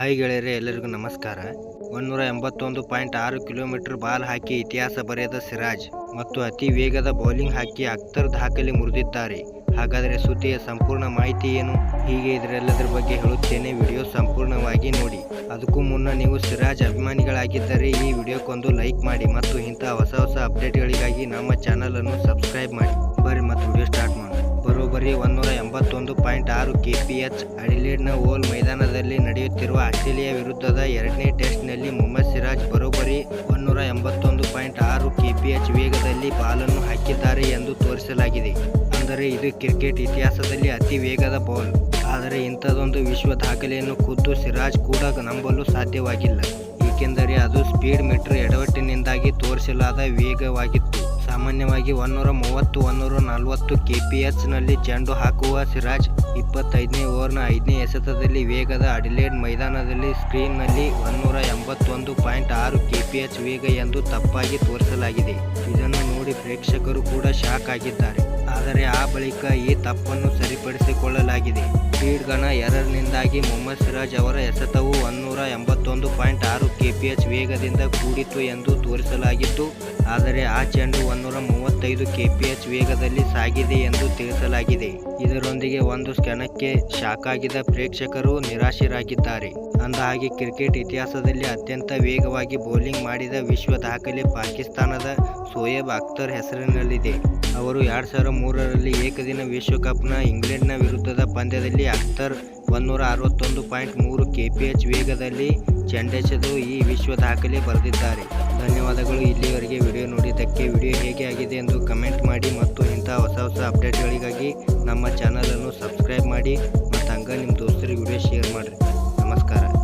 Hi ಗೆಳೆಯರೇ, ಎಲ್ಲರಿಗೂ ನಮಸ್ಕಾರ. ಒಂದೂರ ಎಂಬತ್ತೊಂದು ಪಾಯಿಂಟ್ ಆರು ಕಿಲೋಮೀಟರ್ ಬಾಲ್ ಹಾಕಿ ಇತಿಹಾಸ ಬರೆದ ಸಿರಾಜ್ ಮತ್ತು ಅತಿ ವೇಗದ ಬೌಲಿಂಗ್ ಹಾಕಿ ಅಖ್ತರ್ ದಾಖಲೆ ಮುರಿದಿದ್ದಾರೆ. ಹಾಗಾದರೆ ಸುದ್ದಿಯ ಸಂಪೂರ್ಣ ಮಾಹಿತಿ ಏನು? ಹೀಗೆ ಇದರೆಲ್ಲದರ ಬಗ್ಗೆ ಹೇಳುತ್ತೇನೆ. ವಿಡಿಯೋ ಸಂಪೂರ್ಣವಾಗಿ ನೋಡಿ. ಅದಕ್ಕೂ ಮುನ್ನ ನೀವು ಸಿರಾಜ್ ಅಭಿಮಾನಿಗಳಾಗಿದ್ದರೆ ಈ ವಿಡಿಯೋಕ್ಕೊಂದು ಲೈಕ್ ಮಾಡಿ ಮತ್ತು ಇಂಥ ಹೊಸ ಹೊಸ ಅಪ್ಡೇಟ್ಗಳಿಗಾಗಿ ನಮ್ಮ ಚಾನಲನ್ನು ಸಬ್ಸ್ಕ್ರೈಬ್ ಮಾಡಿ. ಬರ್ರಿ ಮತ್ತು ವಿಡಿಯೋ ಸ್ಟಾರ್ಟ್ ಬರೋಬ್ಬರಿ ಒಂದೂರ ಎಂಬತ್ತೊಂದು ಪಾಯಿಂಟ್ ಆರು ಕೆ ಪಿ ಎಚ್ ಅಡಿಲೇಡ್ನ ಓಲ್ ಮೈದಾನದಲ್ಲಿ ನಡೆಯುತ್ತಿರುವ ಆಸ್ಟ್ರೇಲಿಯಾ ವಿರುದ್ಧದ ಎರಡನೇ ಟೆಸ್ಟ್ನಲ್ಲಿ ಮೊಹಮ್ಮದ್ ಸಿರಾಜ್ ಬರೋಬ್ಬರಿ ಒಂದೂರ ಎಂಬತ್ತೊಂದು ಪಾಯಿಂಟ್ ಆರು ಕೆ ಪಿ ಎಚ್ ವೇಗದಲ್ಲಿ ಬಾಲನ್ನು ಹಾಕಿದ್ದಾರೆ ಎಂದು ತೋರಿಸಲಾಗಿದೆ. ಅಂದರೆ ಇದು ಕ್ರಿಕೆಟ್ ಇತಿಹಾಸದಲ್ಲಿ ಅತಿ ವೇಗದ ಬೌಲ್. ಆದರೆ ಇಂಥದೊಂದು ವಿಶ್ವ ದಾಖಲೆಯನ್ನು ಖುದ್ದು ಸಿರಾಜ್ ಕೂಡ ನಂಬಲು ಸಾಧ್ಯವಾಗಿಲ್ಲ. ಏಕೆಂದರೆ ಅದು ಸ್ಪೀಡ್ ಮೀಟರ್ ಎಡವಟ್ಟಿನಿಂದಾಗಿ ತೋರಿಸಲಾದ ವೇಗವಾಗಿತ್ತು. ಸಾಮಾನ್ಯವಾಗಿ ಒನ್ನೂರ ಮೂವತ್ತು ಒನ್ನೂರ ನಲವತ್ತು ಕೆ ಪಿ ಎಚ್ನಲ್ಲಿ ಚೆಂಡು ಹಾಕುವ ಸಿರಾಜ್ ಇಪ್ಪತ್ತೈದನೇ ಓವರ್ನ ಐದನೇ ಎಸೆತದಲ್ಲಿ ವೇಗದ ಅಡಿಲೇಡ್ ಮೈದಾನದಲ್ಲಿ ಸ್ಕ್ರೀನ್ನಲ್ಲಿ ಒನ್ನೂರ ಎಂಬತ್ತೊಂದು ಪಾಯಿಂಟ್ ಆರು ಕೆ ಪಿ ಎಚ್ ವೇಗ ಎಂದು ತಪ್ಪಾಗಿ ತೋರಿಸಲಾಗಿದೆ. ಇದನ್ನು ನೋಡಿ ಪ್ರೇಕ್ಷಕರು ಕೂಡ ಶಾಕ್ ಆಗಿದ್ದಾರೆ. ಆದರೆ ಆ ಬಳಿಕ ಈ ತಪ್ಪನ್ನು ಸರಿಪಡಿಸಿಕೊಳ್ಳಲಾಗಿದೆ. ಸ್ಪೀಡ್ ಗಣ ಎರರ್ನಿಂದಾಗಿ ಮೊಹಮ್ಮದ್ ಸಿರಾಜ್ ಅವರ ಎಸೆತವು ಒನ್ನೂರ ಎಂಬತ್ತೊಂದು ಪಾಯಿಂಟ್ ಆರು ಕೆಪಿಎಚ್ ವೇಗದಿಂದ ಕೂಡಿತು ಎಂದು ತೋರಿಸಲಾಗಿತ್ತು. ಆದರೆ ಆ ಚೆಂಡು ಒಂದೂರ ಮೂವತ್ತೈದು ಕೆಪಿಎಚ್ ವೇಗದಲ್ಲಿ ಸಾಗಿದೆ ಎಂದು ತಿಳಿಸಲಾಗಿದೆ. ಇದರೊಂದಿಗೆ ಒಂದು ಕ್ಷಣಕ್ಕೆ ಶಾಕ್ ಆಗಿದ ಪ್ರೇಕ್ಷಕರು ನಿರಾಶರಾಗಿದ್ದಾರೆ. ಅಂದಹಾಗೆ ಕ್ರಿಕೆಟ್ ಇತಿಹಾಸದಲ್ಲಿ ಅತ್ಯಂತ ವೇಗವಾಗಿ ಬೌಲಿಂಗ್ ಮಾಡಿದ ವಿಶ್ವ ದಾಖಲೆ ಪಾಕಿಸ್ತಾನದ ಸೋಯೇಬ್ ಅಖ್ತರ್ ಹೆಸರಿನಲ್ಲಿದೆ. ಅವರು ಎರಡು ಸಾವಿರದ ಮೂರರಲ್ಲಿ ಏಕದಿನ ವಿಶ್ವಕಪ್ನ ಇಂಗ್ಲೆಂಡ್ನ ವಿರುದ್ಧದ ಪಂದ್ಯದಲ್ಲಿ ಅಖ್ತರ್ ಒಂದೂರ ಅರವತ್ತೊಂದು ಪಾಯಿಂಟ್ ಮೂರು ಕೆ ಪಿ ಎಚ್ ವೇಗದಲ್ಲಿ ಚೆಂಡೆಸೆದು ಈ ವಿಶ್ವ ದಾಖಲೆ ಬರೆದಿದ್ದಾರೆ. ಧನ್ಯವಾದಗಳು. ಇಲ್ಲಿವರೆಗೆ ವಿಡಿಯೋ ನೋಡಿದ್ದಕ್ಕೆ ವಿಡಿಯೋ ಹೇಗೆ ಆಗಿದೆ ಎಂದು ಕಮೆಂಟ್ ಮಾಡಿ ಮತ್ತು ಇಂಥ ಹೊಸ ಹೊಸ ಅಪ್ಡೇಟ್ಗಳಿಗಾಗಿ ನಮ್ಮ ಚಾನಲನ್ನು ಸಬ್ಸ್ಕ್ರೈಬ್ ಮಾಡಿ ಮತ್ತು ಹಂಗೆ ನಿಮ್ಮ ದೋಸ್ತರಿಗೆ ವಿಡಿಯೋ ಶೇರ್ ಮಾಡಿರಿ.